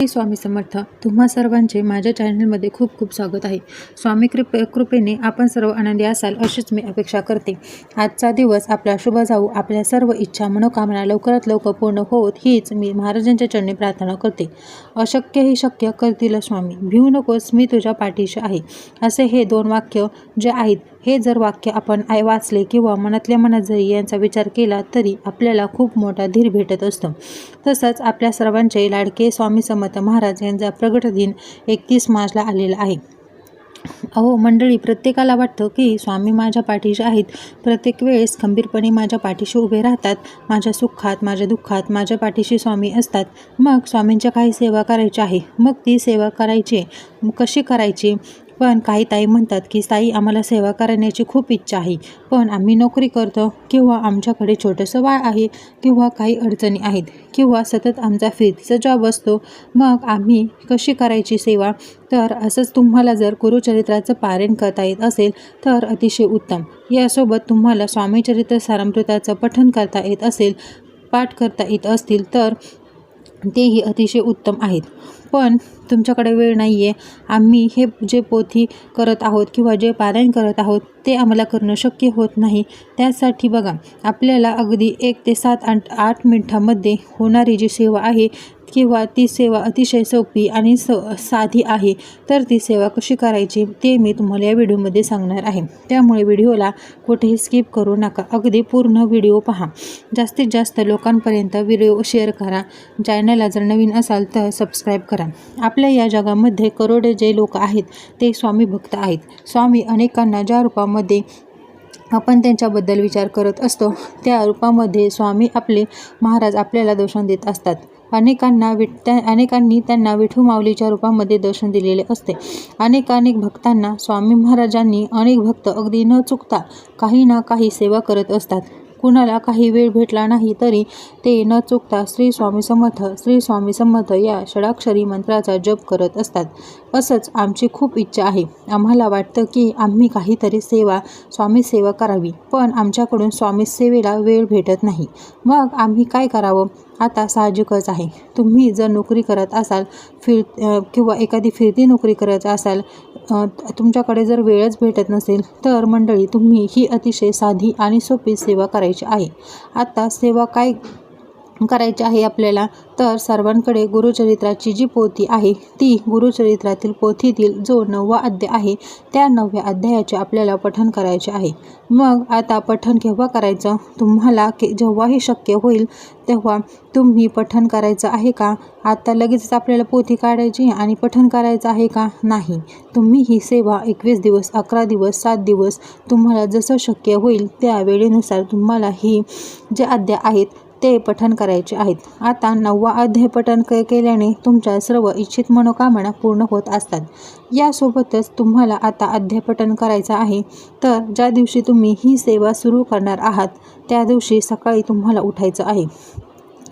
श्री स्वामी समर्थ तुम्हा सर्वांचे माझ्या चॅनलमध्ये खूप खूप स्वागत आहे. स्वामी कृप कृपेने आपण सर्व आनंदी असाल अशीच मी अपेक्षा करते. आजचा दिवस आपला शुभ जाऊ आपल्या सर्व इच्छा मनोकामना लवकरात लवकर पूर्ण होत हीच मी महाराजांच्या चरणी प्रार्थना करते. अशक्य ही शक्य करतील स्वामी. भिवू नकोस मी तुझ्या पाठीशी आहे. असे हे दोन वाक्य जे आहेत हे जर वाक्य आपण आय वाचले किंवा मनातल्या मनात जरी यांचा विचार केला तरी आपल्याला खूप मोठा धीर भेटत असतो. तसंच आपल्या सर्वांचे लाडके स्वामी समर्थ महाराज यांचा प्रगट दिन एकतीस मार्चला आलेला आहे. अहो मंडळी प्रत्येकाला वाटतं की स्वामी माझ्या पाठीशी आहेत. प्रत्येक वेळेस खंबीरपणे माझ्या पाठीशी उभे राहतात. माझ्या सुखात माझ्या दुःखात माझ्या पाठीशी स्वामी असतात. मग स्वामींच्या काही सेवा करायची आहे. मग ती सेवा करायची कशी करायची? पण काही ताई म्हणतात की ताई आम्हाला सेवा करण्याची खूप इच्छा आहे पण आम्ही नोकरी करतो किंवा आमच्याकडे छोटंसं बाळ आहे किंवा काही अडचणी आहेत किंवा सतत आमचा फिरतीचा जॉब असतो मग आम्ही कशी करायची सेवा? तर असंच तुम्हाला जर गुरुचरित्राचं पारायण करता येत असेल तर अतिशय उत्तम. यासोबत तुम्हाला स्वामीचरित्र सारामृताचं पठन करता येत असेल पाठ करता येत असतील तर तेही अतिशय उत्तम आहेत. पण तुमच्याकडे वेळ नाही आहे आम्ही हे जे पोथी करत आहोत किंवा जे पारायण करत आहोत ते आम्हाला करणं शक्य होत नाही. त्यासाठी बघा आपल्याला अगदी एक ते सात आठ आठ मिनटामध्ये होणारी जी सेवा आहे किंवा ती सेवा अतिशय सोपी आणि स साधी आहे तर ती सेवा कशी करायची ते मी तुम्हाला या व्हिडिओमध्ये सांगणार आहे. त्यामुळे व्हिडिओला कुठेही स्किप करू नका. अगदी पूर्ण व्हिडिओ पहा. जास्तीत जास्त लोकांपर्यंत व्हिडिओ शेअर करा. चॅनलला जर नवीन असाल तर सबस्क्राईब करा. आपल्या या जगामध्ये करोडे जे लोक आहेत ते स्वामी भक्त आहेत. स्वामी अनेकांना ज्या रूपामध्ये आपण त्यांच्याबद्दल विचार करत असतो त्या रूपामध्ये स्वामी आपले महाराज आपल्याला दर्शन देत असतात. अनेकांना विठ त्या अनेकांनी त्यांना विठू माऊलीच्या रूपामध्ये दर्शन दिलेले असते. अनेक अनेक भक्तांना स्वामी महाराजांनी अनेक भक्त अगदी न चुकता काही ना काही सेवा करत असतात. कुणाला काही वेळ भेटला नाही तरी ते न चुकता श्री स्वामी समर्थ श्री स्वामी समर्थ या षडाक्षरी मंत्राचा जप करत असतात. असंच आमची खूप इच्छा आहे. आम्हाला वाटतं की आम्ही काहीतरी सेवा स्वामी सेवा करावी पण आमच्याकडून स्वामी सेवेला वेळ भेटत नाही. मग आम्ही काय करावं? आता साहजिकच आहे. तुम्ही जर नोकरी करत असाल फिर किंवा एखादी फिरती नोकरी करत असाल तुमच्याकडे जर वेळच भेटत नसेल तर मंडळी तुम्ही ही अतिशय साधी आणि सोपी सेवा करायची आहे. आता सेवा काय करायची आहे आपल्याला. तर सर्वांकडे गुरुचरित्राची जी पोथी आहे ती गुरुचरित्रातील पोथीतील जो नववा अध्याय आहे त्या नवव्या अध्यायाचे आपल्याला पठण करायचे आहे. मग आता पठण केव्हा करायचं? तुम्हाला के जेव्हाही शक्य होईल तेव्हा तुम्ही पठण करायचं आहे का? आता लगेचच आपल्याला पोथी काढायची आणि पठण करायचं आहे का? नाही. तुम्ही ही सेवा एकवीस दिवस अकरा दिवस सात दिवस तुम्हाला जसं शक्य होईल त्या वेळेनुसार तुम्हाला ही जे अध्याय आहेत ते पठन करायचे आहेत. आता नववा अध्याय पठन क केल्याने तुमच्या सर्व इच्छित मनोकामना पूर्ण होत असतात. यासोबतच तुम्हाला आता अध्याय करायचं आहे. तर ज्या दिवशी तुम्ही ही सेवा सुरू करणार आहात त्या दिवशी सकाळी तुम्हाला उठायचं आहे.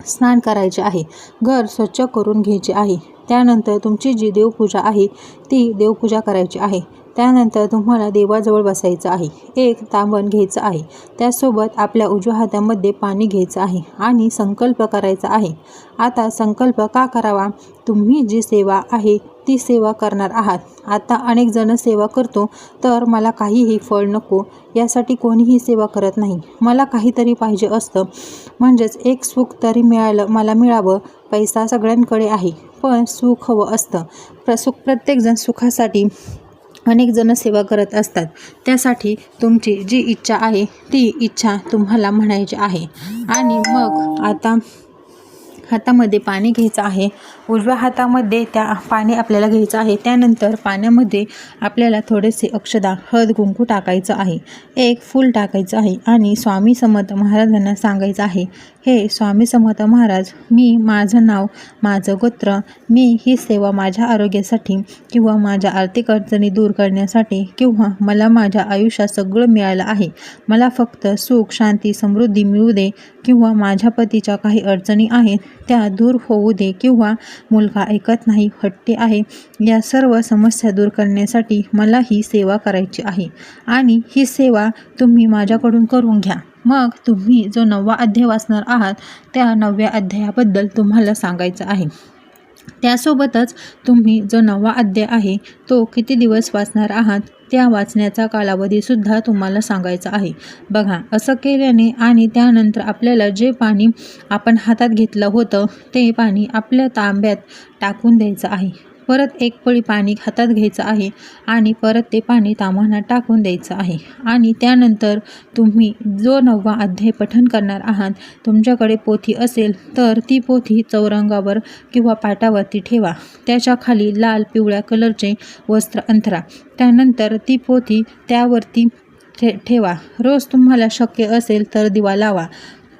स्नान करायचे आहे. घर स्वच्छ करून घ्यायचे आहे. त्यानंतर तुमची जी देवपूजा आहे ती देवपूजा करायची आहे. त्यानंतर तुम्हाला देवाजवळ बसायचं आहे. एक तांबण घ्यायचं आहे. त्यासोबत आपल्या उजव्या हातामध्ये पाणी घ्यायचं आहे आणि संकल्प करायचा आहे. आता संकल्प का करावा? तुम्ही जी सेवा आहे ती सेवा करणार आहात. आता अनेक जण सेवा करतो तर मला काहीही फळ नको यासाठी कोणीही सेवा करत नाही. मला काहीतरी पाहिजे असतं. म्हणजेच एक सुख तरी मिळालं मला मिळावं पैसा सगळ्यांकडे आहे. पण सुख हवं असतं. प्र सुख प्रत्येकजण सुखासाठी अनेक जण सेवा करत असतात. त्यासाठी तुमची जी इच्छा आहे ती इच्छा तुम्हाला म्हणायची आहे. आणि मग आता हातामध्ये पाणी घ्यायचं आहे. उजव्या हातामध्ये त्या पाणी आपल्याला घ्यायचं आहे. त्यानंतर पाण्यामध्ये आपल्याला थोडेसे अक्षदा हळद कुंकू टाकायचं आहे. एक फूल टाकायचं आहे आणि स्वामी समर्थ महाराजांना सांगायचं आहे हे स्वामी समर्थ महाराज मी माझं नाव माझं गोत्र मी ही सेवा माझ्या आरोग्यासाठी किंवा माझ्या आर्थिक अडचणी दूर करण्यासाठी किंवा मला माझ्या आयुष्यात सगळं मिळालं आहे. मला फक्त सुख शांती समृद्धी मिळू दे किंवा माझ्या पतीच्या काही अडचणी आहेत त्या दूर होऊ दे किंवा मुलगा ऐकत नाही हट्टे आहे. या सर्व समस्या दूर करण्यासाठी मला ही सेवा करायची आहे आणि ही सेवा तुम्ही माझ्याकडून करून घ्या. मग तुम्ही जो नववा अध्याय वाचणार आहात त्या नवव्या अध्यायाबद्दल तुम्हाला सांगायचं आहे. त्यासोबतच तुम्ही जो नववा अध्याय आहे तो किती दिवस वाचणार आहात? त्या वाचण्याचा कालावधीसुद्धा तुम्हाला सांगायचा आहे. बघा असं केल्याने आणि त्यानंतर आपल्याला जे पाणी आपण हातात घेतलं होतं ते पाणी आपल्या तांब्यात टाकून द्यायचं आहे. परत एक पळी पाणी हातात घ्यायचं आहे आणि परत ते पाणी ताम्हाणात टाकून द्यायचं आहे. आणि त्यानंतर तुम्ही जो नववा अध्याय पठण करणार आहात तुमच्याकडे पोथी असेल तर ती पोथी चौरंगावर किंवा पाटावरती ठेवा. त्याच्याखाली लाल पिवळ्या कलरचे वस्त्र अंथरा. त्यानंतर ती पोथी त्यावरती ठे ठेवा. रोज तुम्हाला शक्य असेल तर दिवा लावा.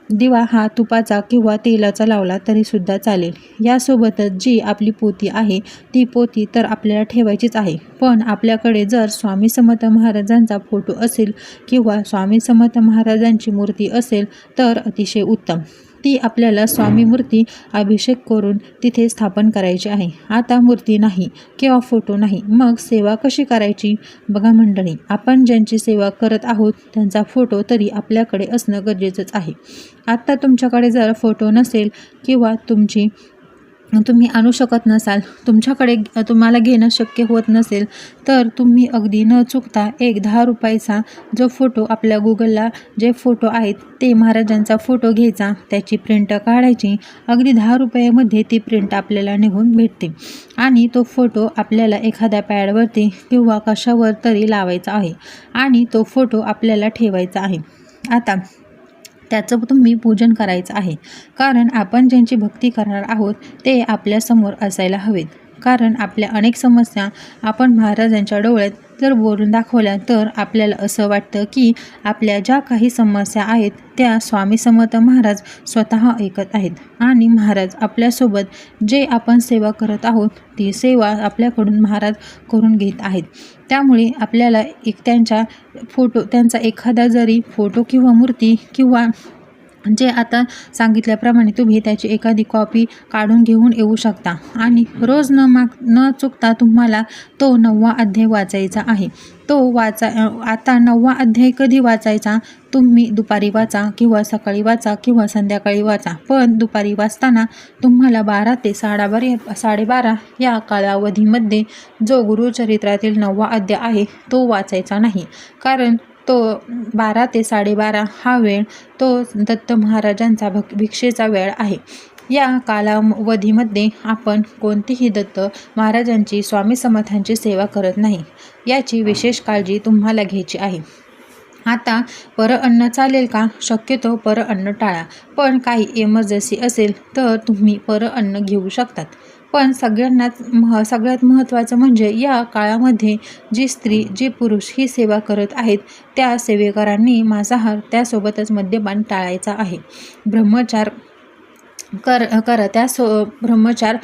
दिवा हा तुपाचा किंवा तेलाचा लावला तरीसुद्धा चालेल. यासोबतच जी आपली पोती आहे ती पोती तर आपल्याला ठेवायचीच आहे. पण आपल्याकडे जर स्वामी समर्थ महाराजांचा फोटो असेल किंवा स्वामी समर्थ महाराजांची मूर्ती असेल तर अतिशय उत्तम. ती आपल्याला स्वामी मूर्ती अभिषेक करून तिथे स्थापन करायची आहे. आता मूर्ती नाही किंवा फोटो नाही मग सेवा कशी करायची? बघा मंडळी आपण ज्यांची सेवा करत आहोत त्यांचा फोटो तरी आपल्याकडे असणं गरजेचंच आहे. आत्ता तुमच्याकडे जर फोटो नसेल किंवा तुमची तुम्ही आणू शकत नसाल तुमच्याकडे तुम्हाला घेणं शक्य होत नसेल तर तुम्ही अगदी न चुकता एक दहा रुपयाचा जो फोटो आपल्या गुगलला जे फोटो आहेत ते महाराजांचा फोटो घ्यायचा त्याची प्रिंट काढायची अगदी दहा रुपयामध्ये ती प्रिंट आपल्याला निघून भेटते. आणि तो फोटो आपल्याला एखाद्या पॅडवरती किंवा कशावर तरी लावायचा आहे आणि तो फोटो आपल्याला ठेवायचा आहे. आता त्याचं तुम्ही पूजन करायचं आहे. कारण आपण ज्यांची भक्ती करणार आहोत ते आपल्यासमोर असायला हवेत. कारण आपल्या अनेक समस्या आपण महाराजांच्या डोळ्यात जर बोलून दाखवल्या तर आपल्याला असं वाटतं की आपल्या ज्या काही समस्या आहेत त्या स्वामी समर्थ महाराज स्वतः ऐकत आहेत. आणि महाराज आपल्यासोबत जे आपण सेवा करत आहोत ती सेवा आपल्याकडून महाराज करून घेत आहेत. त्यामुळे आपल्याला एक त्यांच्या फोटो त्यांचा एखादा जरी फोटो किंवा मूर्ती किंवा जे आता सांगितल्याप्रमाणे तुम्ही त्याची एखादी कॉपी काढून घेऊन येऊ शकता. आणि रोज न माग न चुकता तुम्हाला तो नववा अध्याय वाचायचा आहे. तो वाचा आता नववा अध्याय कधी वाचायचा? तुम्ही दुपारी वाचा किंवा सकाळी वाचा किंवा संध्याकाळी वाचा. पण दुपारी वाचताना तुम्हाला बारा ते साडाबारा साडेबारा या कालावधीमध्ये जो गुरुचरित्रातील नववा अध्याय आहे तो वाचायचा नाही. कारण तो बारा ते साडेबारा हा वेळ तो दत्त महाराजांचा भक् भिक्षेचा वेळ आहे. या कालावधीमध्ये आपण कोणतीही दत्त महाराजांची स्वामी समर्थांची सेवा करत नाही याची विशेष काळजी तुम्हाला घ्यायची आहे. आता पर अन्न चालेल का? शक्यतो पर अन्न टाळा. पण काही एमर्जन्सी असेल तर तुम्ही पर अन्न घेऊ शकतात. पण सगळ्यांनाच मह सगळ्यात महत्त्वाचं म्हणजे या काळामध्ये जी स्त्री जे पुरुष ही सेवा करत आहेत त्या सेवेकरांनी मांसाहार त्यासोबतच मद्यपान टाळायचा आहे. ब्रह्मचार कर करा त्यासो ब्रह्मचार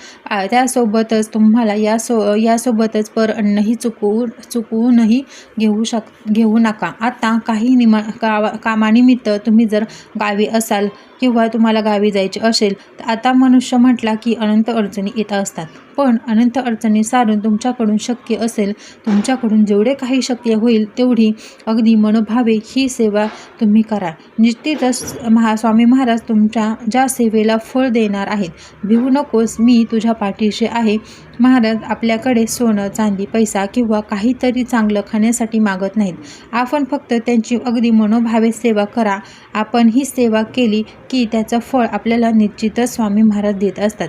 त्यासोबतच तुम्हाला यासो यासोबतच पर अन्नही चुकवू चुकवूनही घेऊ शक घेऊ नका. आता काही निमा का कामानिमित्त तुम्ही जर गावी असाल किंवा तुम्हाला गावी जायचे असेल तर आता मनुष्य म्हटला की अनंत अडचणी येत असतात. पण अनंत अडचणी सारून तुमच्याकडून शक्य असेल तुमच्याकडून जेवढे काही शक्य होईल तेवढी अगदी मनोभावे ही सेवा तुम्ही करा. निश्चितच महा स्वामी महाराज तुमच्या ज्या सेवेला फळ देणार आहेत. भिवू नकोस मी तुझ्या पाठीशी आहे. महाराज आपल्याकडे सोनं चांदी पैसा किंवा काहीतरी चांगलं खाण्यासाठी मागत नाहीत. आपण फक्त त्यांची अगदी मनोभावे सेवा करा. आपण ही सेवा केली की त्याचं फळ आपल्याला निश्चितच स्वामी महाराज देत असतात.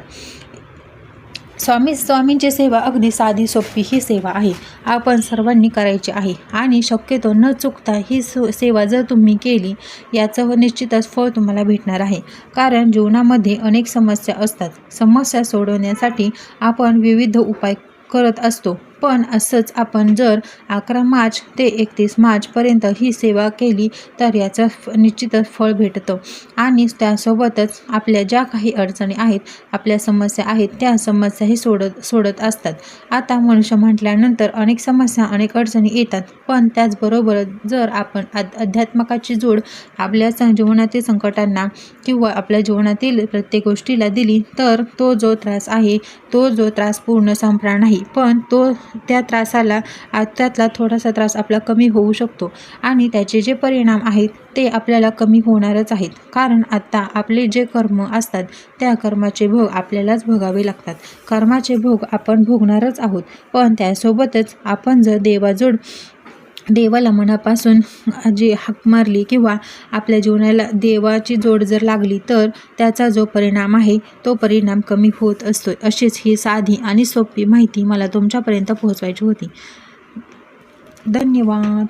स्वामी स्वामींची सेवा अगदी साधी सोपी ही सेवा आहे. आपण सर्वांनी करायची आहे. आणि शक्यतो न चुकता ही सेवा जर तुम्ही केली याचं निश्चितच फळ तुम्हाला भेटणार आहे. कारण जीवनामध्ये अनेक समस्या असतात. समस्या सोडवण्यासाठी आपण विविध उपाय करत असतो. पण असंच आपण जर अकरा मार्च ते एकतीस मार्चपर्यंत ही सेवा केली तर याचं निश्चितच फळ भेटतं. आणि त्यासोबतच आपल्या ज्या काही अडचणी आहेत आपल्या समस्या आहेत त्या समस्याही सोडत सोडत असतात. आता मनुष्य म्हटल्यानंतर अनेक समस्या अनेक अडचणी येतात. पण त्याचबरोबर जर आपण अध्यात्मकाची जोड आपल्या जीवनातील संकटांना किंवा आपल्या जीवनातील प्रत्येक गोष्टीला दिली तर तो जो त्रास आहे तो जो त्रास पूर्ण संपणार नाही. पण तो त्या त्रासाला आ- त्यातला थोडासा त्रास आपला कमी होऊ शकतो. आणि त्याचे जे परिणाम आहेत ते आपल्याला कमी होणारच आहेत. कारण आत्ता आपले जे कर्म असतात त्या कर्माचे भोग आपल्यालाच भोगावे लागतात. कर्माचे भोग आपण भोगणारच आहोत. पण त्यासोबतच आपण जर देवाजोड देवाला मनापासून जी हाक मारली किंवा आपल्या जीवनाला देवाची जोड जर लागली तर त्याचा जो परिणाम आहे तो परिणाम कमी होत असतो. अशीच ही साधी आणि सोपी माहिती मला तुमच्यापर्यंत पोहोचवायची होती. धन्यवाद.